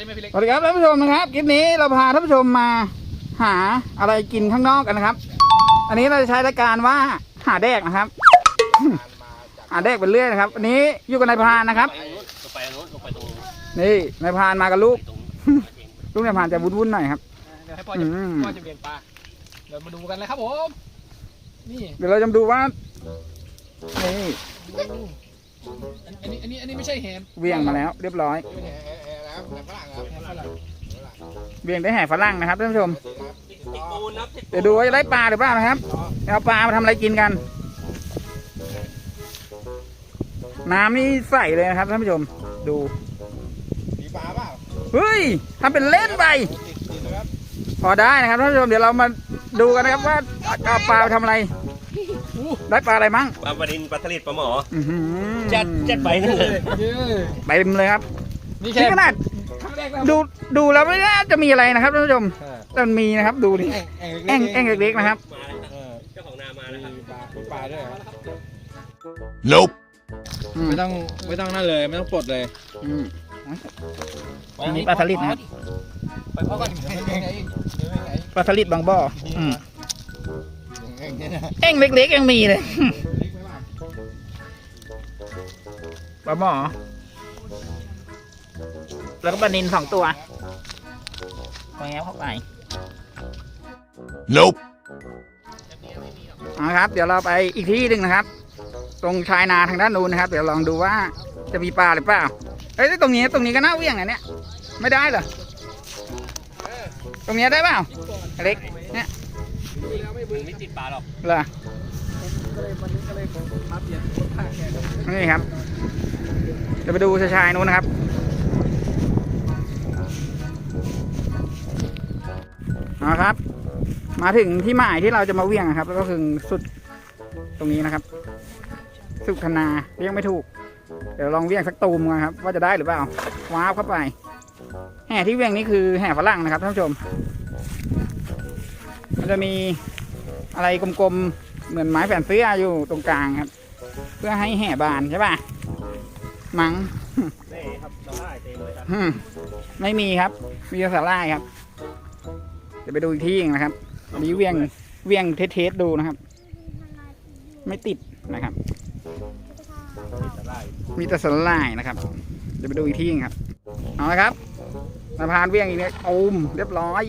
ช่ไหมพี่เล็กสวัสดีครับท่านผู้ชมนะครับคลิปนี้เราพาท่านผู้ชมมาหาอะไรกินข้างนอกกันนะครับ อันนี้เราจะใช้รายการว่าหาแดกนะครับ หาแดกเป็นเรื่อยนะครับ อันนี้อยู่กับนายพรานนะครับ ไปทางนู้นลงไปตรงนู้นนี่นายพรานมากับลูกไปตรงนู้นลูกนายพรานจะวุ่นๆหน่อยครับ เดี๋ยวให้พ่อจะอืม พ่อจะเบี่ยงปลาเดี๋ยวมาดูกันเลยครับผมนี่เดี๋ยวเราจะมาดูว่านี่อันนี้อันนี้อันนี้ไม่ใช่แฮมเวียงมาแล้ว เรียบร้อย ไม่ใช่แฮมแฮ มแล้วแฮมฝรั่งครับแฮมฝรั่งเวียงได้แห่ฝรั่งนะครับท่านผู้ชม ติดปูนครับติดปูนเดี๋ยวดูว่าจะได้ปลาหรือเปล่านะครับเอาปลามาทำอะไรกินกัน น้ำนี่ใสเลยนะครับท่านผู้ชม ดู มีปลาเปล่าเฮ้ยทำเป็นเล่นไป ติดติดนะครับพอได้นะครับท่านผู้ชมเดี๋ยวเรามาดูกันนะครับว่าเอาปลาไปทำอะไร ได้ปลาอะไรมั่งปลาบดินปลาสลิดปลาหมออื้อหือจัดจัดไปนั่นเลย เย้เต็มเลยครับนี่นี่แค่ขนาด ดูดูแล้วไม่น่าจะมีอะไรนะครับท่านผู้ชมเออแต่มันมีนะครับ ดูดิแอ่งแอ่งแอ่งเล็กๆนะครับมาแล้วครับเออเจ้าของนามาแล้วครับมีปลามีปลาด้วยเหรอ Nope. อืมไม่ต้องไม่ต้องนั่นเลยไม่ต้องปลดเลยอืมอันนี้ปลาสลิดนะครับไปพ่อก่อนเดี๋ยวไม่ไงเดี๋ยวไม่ไงปลาสลิดบางบ่ออืมแอ่งเนี่ยนะแอ่งเล็กๆยังมีเลยเล็กไหมล่ะปลาหมอ แล้วก็ปลานินสองตัวปล่อยแง้วเข้าไป Nope. เอาละครับ เดี๋ยวเราไปอีกที่หนึ่งนะครับ ตรงชายนาทางด้านนู้นนะครับ เดี๋ยวลองดูว่าจะมีปลาหรือเปล่าเอ้ยตรงนี้ตรงนี้ก็น่าเวี่ยงอันเนี้ยไม่ได้เหรอตรงนี้ได้เปล่าเล็กเนี่ยมึงไม่ติดปลาหรอกเหรอก็เลยวันนี้ก็เลยมาเปลี่ยนคนภาคแกก็นี่ครับ จะไปดูชายๆนู้นนะครับ เอาครับ มาถึงที่หมายที่เราจะมาเวี่ยงนะครับ แล้วก็คือสุดตรงนี้นะครับ สุขนาเรียกไม่ถูก เดี๋ยวลองเวี่ยงสักตูมกันครับ ว่าจะได้หรือเปล่าว้าวเข้าไป แห่ที่เวี่ยงนี่คือแห่ฝรั่งนะครับท่านผู้ชม มันจะมีอะไรกลมๆเหมือนไม้แผ่นเสื้ออยู่ตรงกลางครับ เพื่อให้แห่บานใช่ป่ะมัง้งนี่ครับเราได้เต็มเลยครับอืมไม่มีครับ มีแต่สาลายครับ เดี๋ยวไปดูอีกที่หนึงนะครับอันนี้เวียงเวียงเทสๆดูนะครับ ไม่ติดนะครับจะได้มีแต่สลายนะครับ เดี๋ยวไปดูอีกที่หนึงครับ เอาละครับสะพานเวียงอีกเนี่ยอูมเรียบร้อย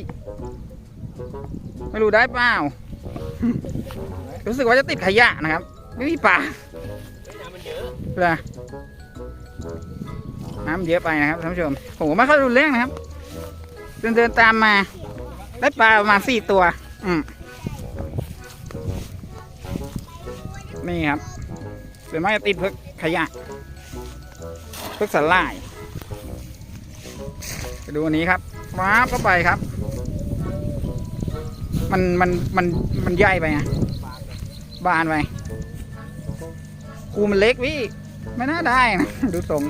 ไม่รู้ได้เปล่า รู้สึกว่าจะติดขยะนะครับ ไม่มีปลาน้ำมันเยอะเหรอน้ำเยอะไปนะครับท่านผู้ชมผมก็ไม่ค่อยรู้เรื่องนะครับ เดินเดินตามมา ได้ปลาประมาณสี่ตัว อืมนี่ครับส่วนมากจะติดพวกขยะพวกสาหร่ายไปดูอันนี้ครับว้าบเข้าไปครับ มันมันมันมันใหญ่ไปไงบานไปคูมันเล็กพี่ไม่น่าได้นะดูทรง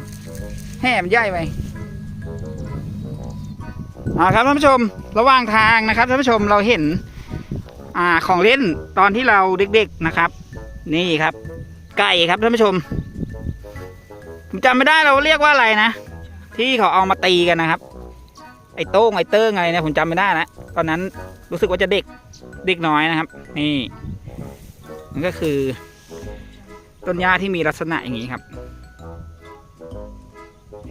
แห่มนใหญ่ไป อ่าครับท่านผู้ชมระหว่างทางนะครับท่านผู้ชมเราเห็นอ่าของเล่นตอนที่เราเด็กๆนะครับ นี่ครับ ไก่ครับท่านผู้ชมผมจำไม่ได้เราเรียกว่าอะไรนะ ที่เขาเอามาตีกันนะครับ ไอ้โต้งไอ้เติ้งอะไรเนี่ยผมจำไม่ได้แล้วตอนนั้นรู้สึกว่าจะเด็กเด็กน้อยนะครับ นี่มันก็คือ ต้นหญ้าที่มีลักษณะอย่างนี้ครับ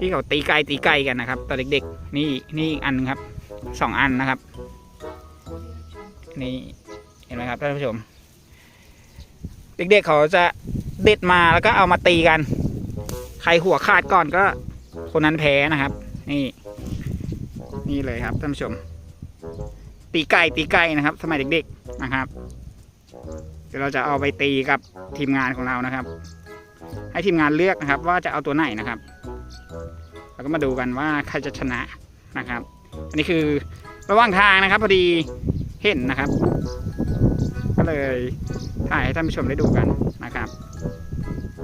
ที่เขาตีไก่ตีไก่กันนะครับตอนเด็กๆ นี่นี่อีกอันหนึงครับสองอันนะครับ นี่เห็นไหมครับท่านผู้ชม เด็กๆเขาจะเด็ดมาแล้วก็เอามาตีกัน ใครหัวขาดก่อนก็คนนั้นแพ้นะครับ นี่ นี่เลยครับท่านผู้ชม ตีไก่ตีไก่นะครับ สมัยเด็กๆนะครับเดี๋ยวเราจะเอาไปตีกับทีมงานของเรานะครับ ให้ทีมงานเลือกนะครับ ว่าจะเอาตัวไหนนะครับ แล้วก็มาดูกันว่าใครจะชนะนะครับ อันนี้คือระหว่างทางนะครับพอดีเห็นนะครับ ก็เลยถ่ายให้ท่านผู้ชมได้ดูกันนะครับ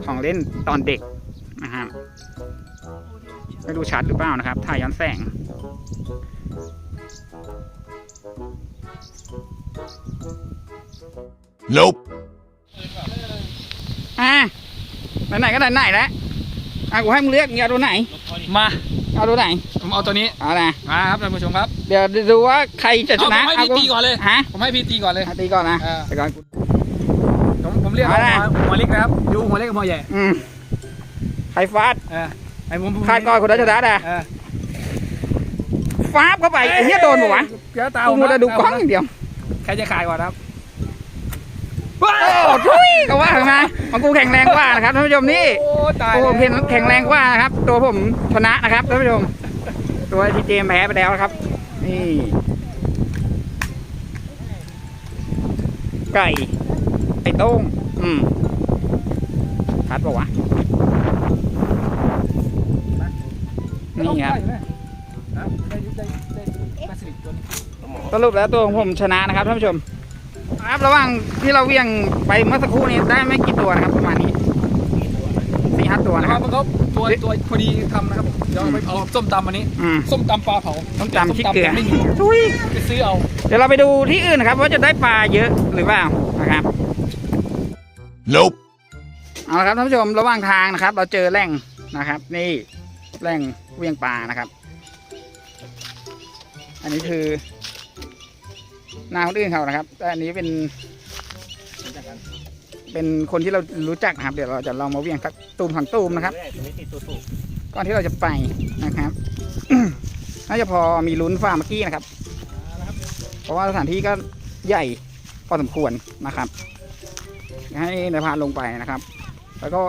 ของเล่นตอนเด็กนะครับไม่ดูชัดหรือเปล่านะครับ ถ่ายย้อนแสง Nope. อะไหนๆก็ไหนๆแล้วอะกูให้มึงเลือกมึงเอาตัวไหนลบพอดี มาเอาตัวไหนผมเอาตัวนี้เอานะมาครับท่านผู้ชมครับเดี๋ยวดูว่าใครจะชเอานะผมให้พี่ตีก่อนเลยฮะผมให้พี่ตีก่อนเลยอะตีก่อนนะเออตีก่อนผมผมเรียกเอาเอานะหัวหัวเล็กนะครับดูหัวเล็กกับหัวใหญ่อืมใครฟาดเออไอ้ผมผมคาดก่อนคนนั้นชนะอะเออฟาบเข้าไปไอ้เหี้ยโดนปะวะเดี๋ยวตากูมัวแต่ดูกล้องอย่างเดียวใครจะขายก่อนครับ โอ้ทุยก็ว่าทำไมของกูแข็งแรงกว่านะครับท่านผู้ชมนี่โอ้ตายโอ้แล้วเพนแข็งแรงกว่านะครับ ตัวผมชนะนะครับท่านผู้ชม ตัวทีเจมแพ้ไปแล้วนะครับ นี่ ไก่ไอ้โต้งอืมชัดปะวะ นี่ครับได้ได้ได้ได้สิริตัวนี้สรุปแล้วตัวของผมชนะนะครับท่านผู้ชม ครับระหว่างที่เราเวี่ยงไปเมื่อสักครู่นี้ได้ไม่กี่ตัวนะครับ ประมาณนี้สี่ห้าตัวนะนะคครัรับบมันก็ตัวตัวพอดีทำนะครับผมเดี๋ยวเอาไปเอาส้มตำวันนี้อืม ส้มตำปลาเผาต้องจำที่เกลือส้มตำไม่มีทุยไปซื้อเอาเดี๋ยวเราไปดูที่อื่นนะครับ ว่าจะได้ปลาเยอะหรือเปล่านะครับ Nope. เอาละครับท่านผู้ชมระหว่างทางนะครับ เราเจอแหล่งนะครับ นี่แหล่งเวียงปลานะครับ อันนี้คือ นาคนอื่นเขานะครับ แต่อันนี้เป็นเป็นคนที่เรารู้จักนะครับ เดี๋ยวเราจะลองมาเวียงสักตูมสองตูมนะครับก่อนที่เราจะไปนะครับน่าจะพอมีลุ้นฟ้าเมื่อกี้นะครับ เพราะว่าสถานที่ก็ใหญ่พอสมควรนะครับให้นายพานลงไปนะครับ แล้วก็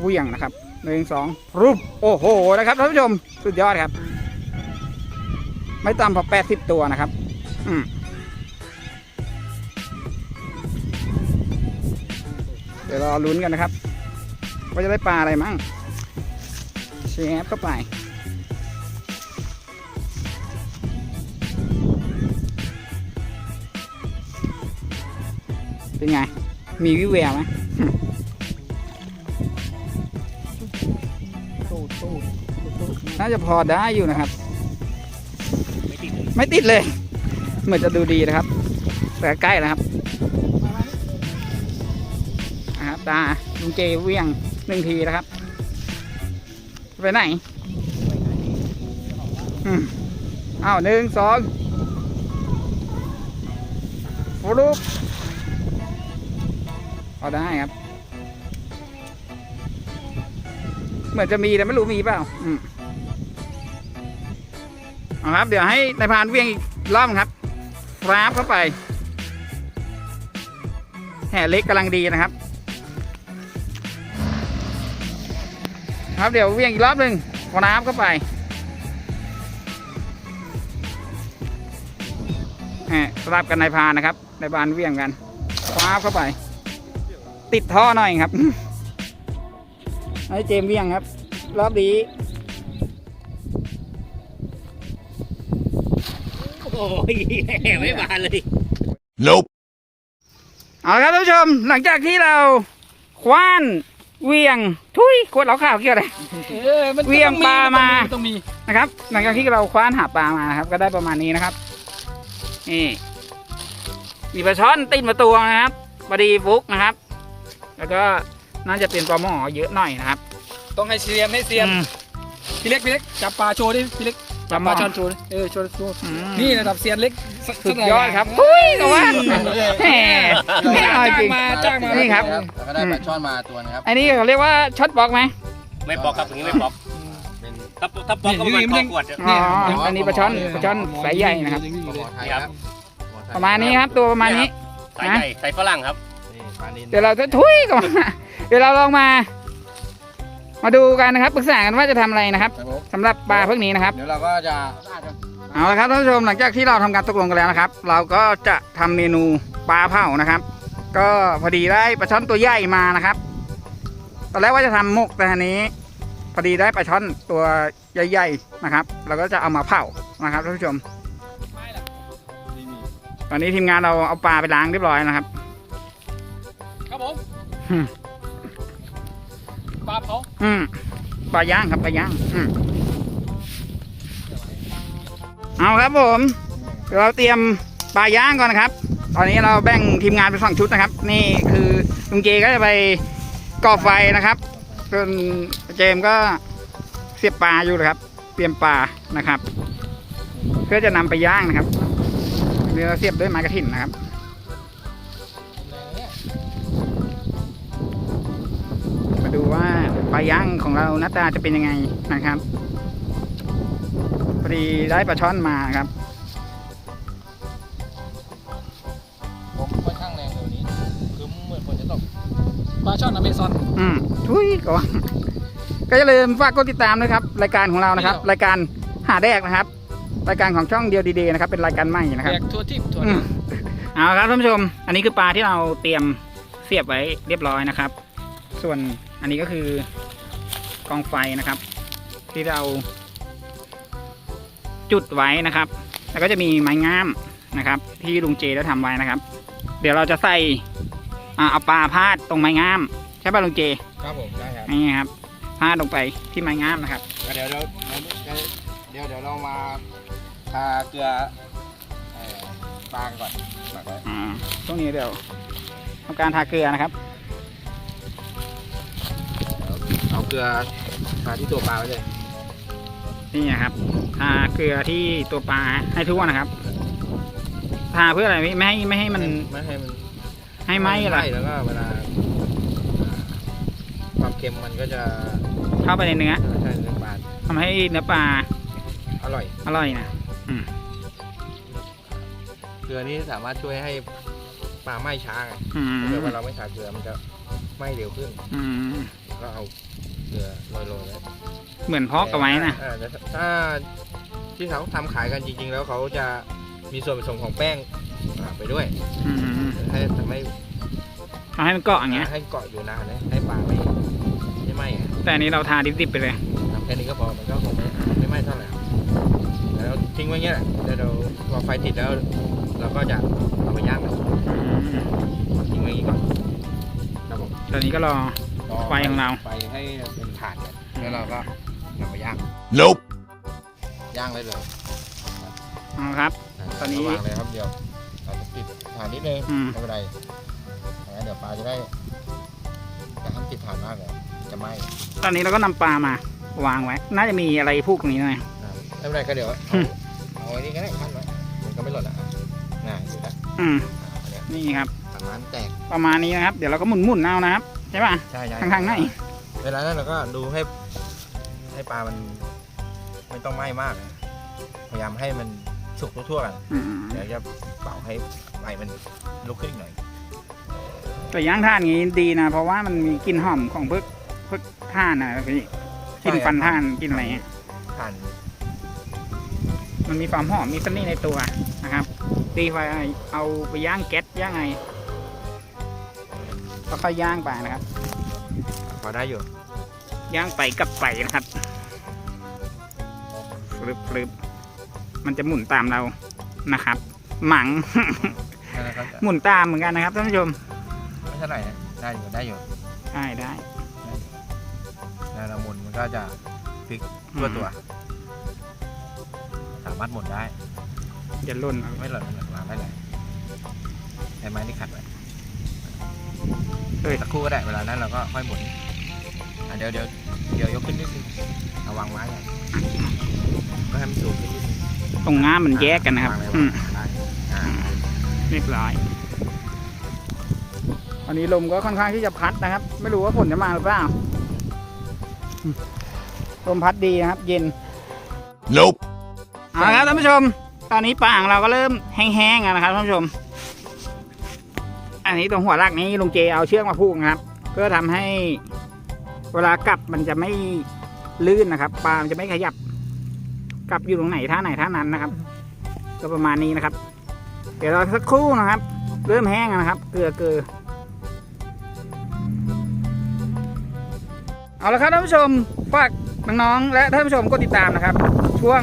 เวี่ยงนะครับหนึ่งสองรูปโอ้โหนะครับท่านผู้ชมสุดยอดครับ ไม่ต่ำกว่าแปดสิบตัวนะครับ อืม ดี๋ยวรอลุ้นกันนะครับ ว่าจะได้ปลาอะไรมั่งเชฟเข้าไป เป็นไง มีวิแววไหมน่าจะพอได้อยู่นะครับ ไม่ติดเลยไม่ติดเลยเหมือนจะดูดีนะครับ แต่ใกล้แล้วครับนะครับ ตาลุงเจเวียงหนึ่งทีนะครับ ไปไหนอ้าวหนึ่งสองฟลุกเอาได้ครับ เหมือนจะมีแต่ไม่รู้มีเปล่าอืมเอาครับ เดี๋ยวให้นายพานเวียงอีกรอบครับฟราบเข้าไปแห่เล็กกำลังดีนะครับ ครับเดี๋ยวเวียงอีกรอบหนึ่งฟราบเข้าไปแหมสลับกันนายพรานนะครับนายพรานเวียงกันฟราบเข้าไป ติดท่อหน่อยครับให้เจมส์เวียงครับ รอบนี้โอ้ยไม่มาเลย Nope. เอาละครับท่านผู้ชม หลังจากที่เราคว้าน เหวียงทุยขวดเหล้าขาวเกี่ยวอะไร เออมันเวียงปลามา ต้องมีนะครับ หลังจากที่เราคว้านหาปลามานะครับ ก็ได้ประมาณนี้นะครับ นี่มีปลาช่อนติดมาตัวนะครับปลาดีฟุกนะครับ แล้วก็น่าจะเป็นปลาหมอเยอะหน่อยนะครับ ต้องให้เซียนให้เซียนอืมพี่เล็กพี่เล็กจับปลาโชว์ดิพี่เล็ก จับปลาช่อนโชว์ดิเออโชว์โชว์อืมนี่ระดับเซียนเล็กสุดยอดครับทุยก็ว่าแหมไม่เอาจริงมาจ้างมานี่ครับแล้วก็ได้ปลาช่อนมาตัวนะครับ อันนี้เขาเรียกว่าช็อตบล็อกไหมไม่ปอกครับอย่างนี้ไม่ปอกเป็นถ้าถ้าปอกก็ประมาณปอกขวดอ๋ออันนี้ปลาช่อนปลาช่อนสายใหญ่นะครับปลาหมอไทยครับหอไทยประมาณนี้ครับตัวประมาณนี้ใส่ใหญ่ใส่ฝรั่งครับนี่ปลานินเดี๋ยวเราจะทุยกันมาเดี๋ยวเราลองมา มาดูกันนะครับปรึกษากันว่าจะทำอะไรนะครับครับผมสำหรับปลาพวกนี้นะครับ เดี๋ยวเราก็จะเอาละครับท่านผู้ชมหลังจากที่เราทำการตกลงกันแล้วนะครับ เราก็จะทำเมนูปลาเผานะครับ ก็พอดีได้ปลาช่อนตัวใหญ่มานะครับ ตอนแรกว่าจะทำหมกแต่ทีนี้ พอดีได้ปลาช่อนตัวใหญ่ๆนะครับ เราก็จะเอามาเผานะครับท่านผู้ชม ตอนนี้ทีมงานเราเอาปลาไปล้างเรียบร้อยนะครับ ครับผมอืม ปลาเผาอืมปลาย่างครับปลาย่างอืมเอาครับผมเราเตรียมปลาย่างก่อนนะครับ ตอนนี้เราแบ่งทีมงานเป็นสองชุดนะครับ นี่คือลุงเจก็จะไปก่อไฟนะครับส่วนเจมก็เสียบปลาอยู่นะครับ เตรียมปลานะครับ เพื่อจะนำไปย่างนะครับเรือเสียบด้วยไม้กระถิ่นนะครับ ปลาย่างของเราหน้าตาจะเป็นยังไงนะครับพอดีได้ปลาช่อนมาครับผมค่อนข้างแรงเดี๋ยวนี้คือเหมือนฝนจะตกปลาช่อนอเมซอนอืมทุยก่อนก็อย่าลืมฝากกดติดตามด้วยครับ รายการของเรานะครับ รายการหาแดกนะครับ รายการของช่องเดียวดีๆนะครับ เป็นรายการใหม่นะครับแยกทั่วทิพย์ทั่วอืมเอาละครับท่านผู้ชม อันนี้คือปลาที่เราเตรียมเสียบไว้เรียบร้อยนะครับ ส่วน อันนี้ก็คือกองไฟนะครับ ที่เรา จุดไว้นะครับ แล้วก็จะมีไม้งามนะครับ ที่ลุงเจได้ทำไว้นะครับ เดี๋ยวเราจะใส่อ่าเอาปลาพาดตรงไม้งาม ใช่ป่ะลุงเจครับผมได้ครับนี่ครับพาดลงไปที่ไม้งามนะครับเดี๋ยวเดี๋ยวเดี๋ยวเดี๋ยวเรามาทาเกลือเอ่อปลาก่อนหมักไว้อ่าช่วงนี้เดี๋ยวทำการทาเกลือนะครับ ลือทาที่ตัวปลาไว้เลยนี่นะครับทาเกลือที่ตัวปลาให้ทั่วนะครับทาเพื่ออะไรไม่ไม่ให้ไม่ให้มันไม่ให้มันให้ไหมอะไรแล้วก็เวลาอ่าความเค็มมันก็จะเข้าไปในเนื้อใช่เนื้อปลาทำให้เนื้อปลาอร่อยอร่อยนะเกลือนี้สามารถช่วยให้ปลาไหม้ช้าไงอืมถ้าเกิดว่าเราไม่ทาเกลือมันจะ ไหม้เร็วขึ้นอืมก็เอาเกลือโรยๆไว้เหมือนพอกเอาไว้นะอ่าแต่ถ้าที่เขาทำขายกันจริง ๆ แล้วเขาจะมีส่วนผสมของแป้งอ่าไปด้วยอืมให้ทำให้ทำให้มันเกาะอย่างเงี้ย ให้เกาะอยู่นานนะให้ปลาไม่ไม่ไหม้อะแต่อันนี้เราทาดิบๆไปเลย ทำแค่นี้ก็พอมันก็คงไม่ไม่ไหม้เท่าไหร่แล้วทิ้งไว้เงี้ยแหละเดี๋ยวเราพอไฟติดแล้ว เราก็จะเอาไปย่างเลยอืมทิ้งไว้อย่างนี้ก่อนครับผม ตอนนี้ก็รอ ไฟของเรา ไฟให้เป็นถ่านเนี่ยแล้วเราก็นำไปย่าง Nope. ย่างได้เลยเอาครับ ตอนนี้ ระวางเลยครับเดียวอาจจะติดถ่านนิดนึงอืม ไม่เป็นไรงั้นเดี๋ยวปลาจะได้จะห้ามติดถ่านมากเลยจะไหม้ตอนนี้เราก็นำปลามาวางไว้ น่าจะมีอะไรพูกตรงนี้หน่อยนะไม่เป็นไรก็เดี๋ยวเอาอืมเอาไว้นี่ก็ได้ขั้นไว้มันก็ไม่หล่นอะง่ายอยู่แล้วอืม อ่าเนี่ยนี่ครับ ทางนั้นแตกประมาณนี้นะครับ เดี๋ยวเราก็หมุนๆเอานะครับใช่ป่ะใช่ใช่ข้างๆไหนเวลานั้นเราก็ดูให้ ให้ปลามัน ไม่ต้องไหม้มาก พยายามให้มันสุกทั่วๆกันอืมเดี๋ยวจะเป่าให้ไฟมันลุกขึ้นอีกหน่อยแต่ย่างท่านอย่างนี้ดีนะ เพราะว่ามันมีกลิ่นหอมของพวกพวกท่านนะพี่กลิ่นฟันท่านกลิ่นอะไรเงี้ยถ่านมันมีความหอมมีเสน่ห์ในตัวนะครับตีไฟเอาไปย่างแก๊สย่างไงก็ ค่อยย่างไปนะครับ พอได้อยู่ ย่างไปกับไปนะครับฟลึบฟลึบมันจะหมุนตามเรานะครับ หมัง นั่นแหละก็จะหมุนตามเหมือนกันนะครับท่านผู้ชมไม่เท่าไหร่นะได้อยู่ได้อยู่ได้ได้แล้วเราหมุนมันก็จะพลิกตัวตัว สามารถหมุนได้ จะหล่นไม่หล่นไม่หล่นวางได้เลยใช้ไม้ที่ขัดไว้ เอ้ยสักครู่ก็ได้เวลานั้นเราก็ค่อยหมุนอะเดี๋ยวเดี๋ยวเดี๋ยวยกขึ้นนิดนึงเอาวางไม้ไงก็ให้มันสูงขึ้นนิดนึงตรงง่ามมันแยกกันนะครับวางเลยอืมวางได้อ่าเรียบร้อยตอนนี้ลมก็ค่อนข้างที่จะพัดนะครับ ไม่รู้ว่าฝนจะมาหรือเปล่าอืมลมพัดดีนะครับ เย็น Nope. เอาละครับท่านผู้ชม ตอนนี้ปลาของเราก็เริ่มแห้งๆแล้วนะครับท่านผู้ชม อันนี้ตรงหัวลากนี้ลุงเจเอาเชือกมาผูกนะครับ เพื่อทำให้เวลากลับมันจะไม่ลื่นนะครับ ปลามจะไม่ขยับ กลับอยู่ตรงไหนท่าไหนท่านั้นนะครับ ก็ประมาณนี้นะครับ เดี๋ยวเราสักครู่นะครับ เริ่มแห้งนะครับ เกลือเกลือเอาละครับท่านผู้ชมฝากน้องๆและท่านผู้ชมกดติดตามนะครับ ช่วง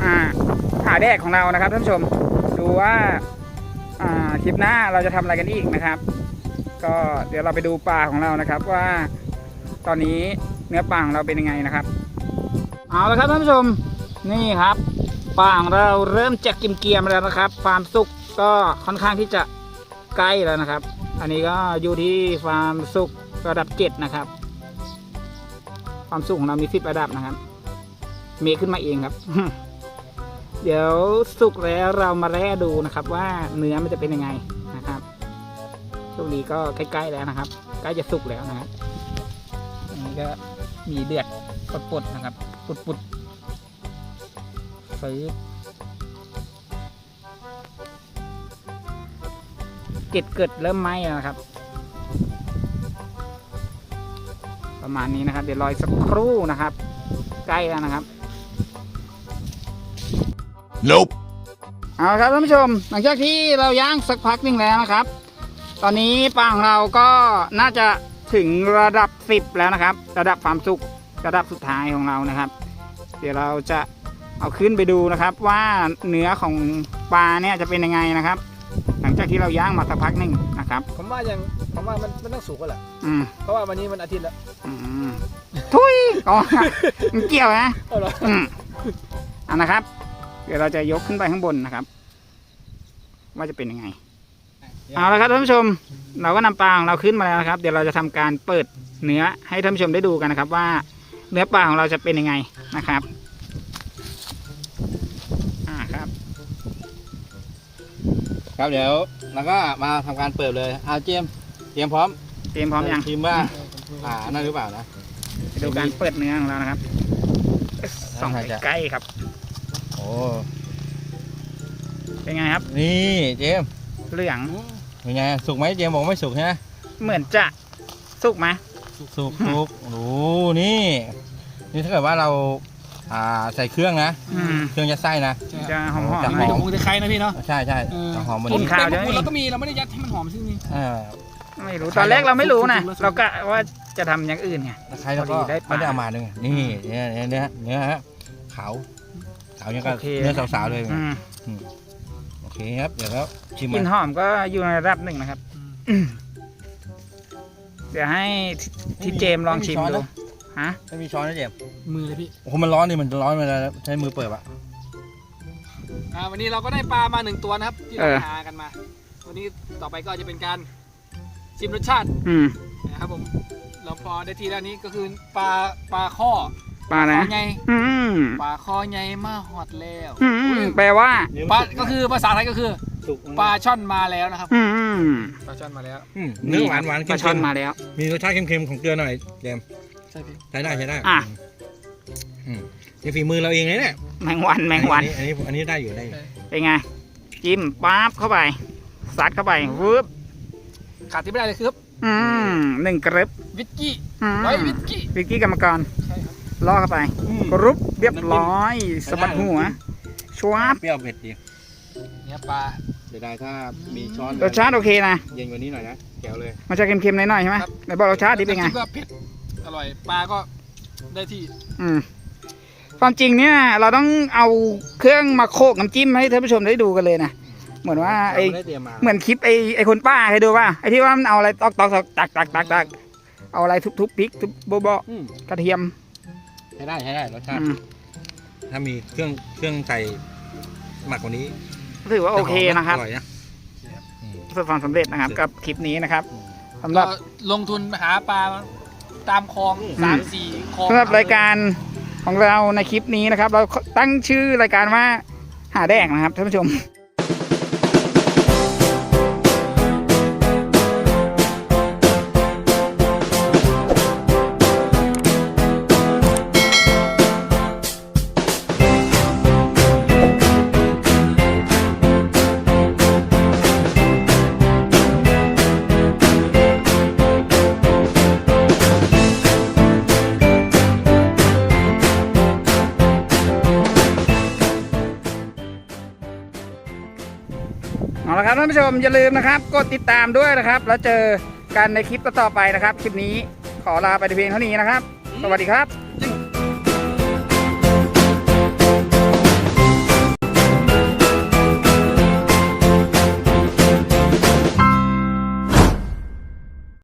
อ่าหาแดกของเรานะครับท่านผู้ชม ดูว่า คลิปหน้าเราจะทำอะไรกันอีกนะครับ ก็เดี๋ยวเราไปดูปลาของเรานะครับว่าตอนนี้เนื้อปลาของเราเป็นยังไงนะครับ เอาละครับท่านผู้ชมนี่ครับปลาของเราเริ่มจะกิมเกียมแล้วนะครับความสุกก็ค่อนข้างที่จะใกล้แล้วนะครับ อันนี้ก็อยู่ที่ความสุกระดับเจ็ดนะครับ ความสุกของเรามีสิบระดับนะครับ เมคขึ้นมาเองครับ เดี๋ยวสุกแล้วเรามาแร่ดูนะครับ ว่าเนื้อมันจะเป็นยังไงนะครับช่วงนี้ก็ใกล้ๆแล้วนะครับใกล้จะสุกแล้วนะครับอันนี้ก็มีเดือดปดๆนะครับปุดๆฟื้เกล็ดเกิดเริ่มไหม้นะครับ ประมาณนี้นะครับ เดี๋ยวรอสักครู่นะครับ ใกล้แล้วนะครับ Nope. เอาละครับท่านผู้ชม หลังจากที่เราย่างสักพักหนึ่งแล้วนะครับ ตอนนี้ปลาของเราก็น่าจะถึงระดับ 10 แล้วนะครับ ระดับความสุกระดับสุดท้ายของเรานะครับ เดี๋ยวเราจะเอาขึ้นไปดูนะครับ ว่าเนื้อของปลาเนี่ยจะเป็นยังไงนะครับ หลังจากที่เราย่างมาสักพักหนึ่งนะครับ ผมว่ายังผมว่ามันมันต้องสูงกว่าแหละอืมเพราะว่าวันนี้มันอาทิตย์แล้วอืมทุยอ๋อมันเกี่ยวนะเอาเหรออืมเอันนะครับ เดี๋ยวเราจะยกขึ้นไปข้างบนนะครับ ว่าจะเป็นยังไง เอาละครับท่านผู้ชม เราก็นำปลาของเราขึ้นมาแล้วนะครับ เดี๋ยวเราจะทำการเปิดเนื้อให้ท่านผู้ชมได้ดูกันนะครับ ว่าเนื้อปลาของเราจะเป็นยังไงนะครับอ่าครับ ครับเดี๋ยวเราก็มาทำการเปิดเลยอาเจมส์เตรียมพร้อม เตรียมพร้อมยังทีมว่าอ่านั่นหรือเปล่านะไปดูการเปิดเนื้อของเรานะครับส่องใกล้ๆครับโอ้ เป็นไงครับ นี่เจมส์เหลือง เป็นไงสุกไหมเจมส์บอกไม่สุกใช่ไหมเหมือนจะสุกไหมสุกสุกโอ้โหนี่ นี่ถ้าเกิดว่าเราอ่าใส่เครื่องนะ อืมเครื่องยัดไส้นะ จะหอมจะๆหหน่ออยจะคงจะใครนะพี่เนาะใช่ใช่เออจะหอมมันกลิ่นนี้ขาวเป็นจะพวกไม่คุณมีเราก็มีเราไม่ได้ยัดให้มันหอมซึ่งนี่เออไม่รู้ตอนแรกเราไม่รู้นะเรากะว่าจะทำอย่างอื่นไง ตะไคร้เราก็พอดีได้ปลา ไม่ได้เอามาด้วยไงนี่เนื้อเนื้อเนื้อเนื้อฮะขาว ขาวยังก็โอเค เนื้อสาวๆเลยอืมโอเคครับเดี๋ยวแล้วชิมกลิ่นมันหอมก็อยู่ในระดับหนึ่งนะครับ เดี๋ยวให้ที่ที่เจมส์ลองชิมดูฮะไม่มีช้อนนะเจมส์มือเลยพี่โอ้โหมันร้อนนี่มันร้อนมาแล้วใช้มือเปิดอะอ่าวันนี้เราก็ได้ปลามาหนึ่งตัวนะครับ ที่เราเออหากันมา วันนี้ต่อไปก็จะเป็นการชิมรสชาติอืมนะครับผม เราพอได้ทีแล้วนี้ก็คือปลาปลาข้อ ปลาคนะอใหญ่อืมปลาคอใหญ่มาหอดแล้วอืมแปลว่าปลาก็คือภาษาไทยก็คือสุกปลาช่อนมาแล้วนะครับอืมปลาช่อนมาแล้วอืมเนื้อหวานหวานปเค็ลามช่อนๆมาแล้ว มีรสชาติเค็มๆของเกลือหน่อยเจมส์ใช่พี่ใช้ได้ใช้ได้อะอืมนี่ฝีมือเราเองเลยเนี่ยแมงวันแมงวันอันนี้อันนี้ได้อยู่ได้อยู่เป็นไงจิ้มปั๊บเข้าไปซัดเข้าไปวืบขาดที่ไม่ได้เลยคืออืมหนึ่งกรึบวิสกี้อืมไว้วิสกี้วิกกี้กรรมกรใช่ครับ ล่อเข้าไปกรุบเรียบร้อยสะบัดหัวชวบเปรี้ยวเผ็ดดีเนี่ยปลา เสียดายถ้ามีช้อนรสชาติโอเคนะ เย็นกว่านี้หน่อยนะแก้วเลยมันจะเค็มๆหน่อยๆใช่ไหมไหนบอกรสชาติดีเป็นไงำจิ้มก็เผ็ดอร่อยปลาก็ได้ที่อืมความจริงเนี่ย เราต้องเอาเครื่องมาโขกน้ำจิ้มให้ท่านผู้ชมได้ดูกันเลยนะเหมือนว่าไอเราไม่ได้เตรียมมาเหมือนคลิปไอไอคนป้าเคยดูป่ะไอที่ว่ามันเอาอะไรตอกตอกตอกตักตักตักตักเอาอะไรทุบทุบพริกทุบโบโบอืมกระเทียม ใช้ได้ใช้ได้รสชาติ อืมถ้ามีเครื่องเครื่องใส่หมักกว่านี้ถือว่าโอเคนะครับ อร่อยนะอืม ประสบความสำเร็จนะครับกับคลิปนี้นะครับอืมสำหรับ ก็ลงทุนหาปลาตามคลองสามสี่คลอง สำหรับรายการของเราในคลิปนี้นะครับ เราตั้งชื่อรายการว่าหาแดกนะครับท่านผู้ชมานผู้ชมอย่าลืมนะครับกดติดตามด้วยนะครับ แล้วเจอกันในคลิปต่อๆไปนะครับ คลิปนี้ขอลาไปแต่เพียงเท่านี้นะครับ สวัสดีครับ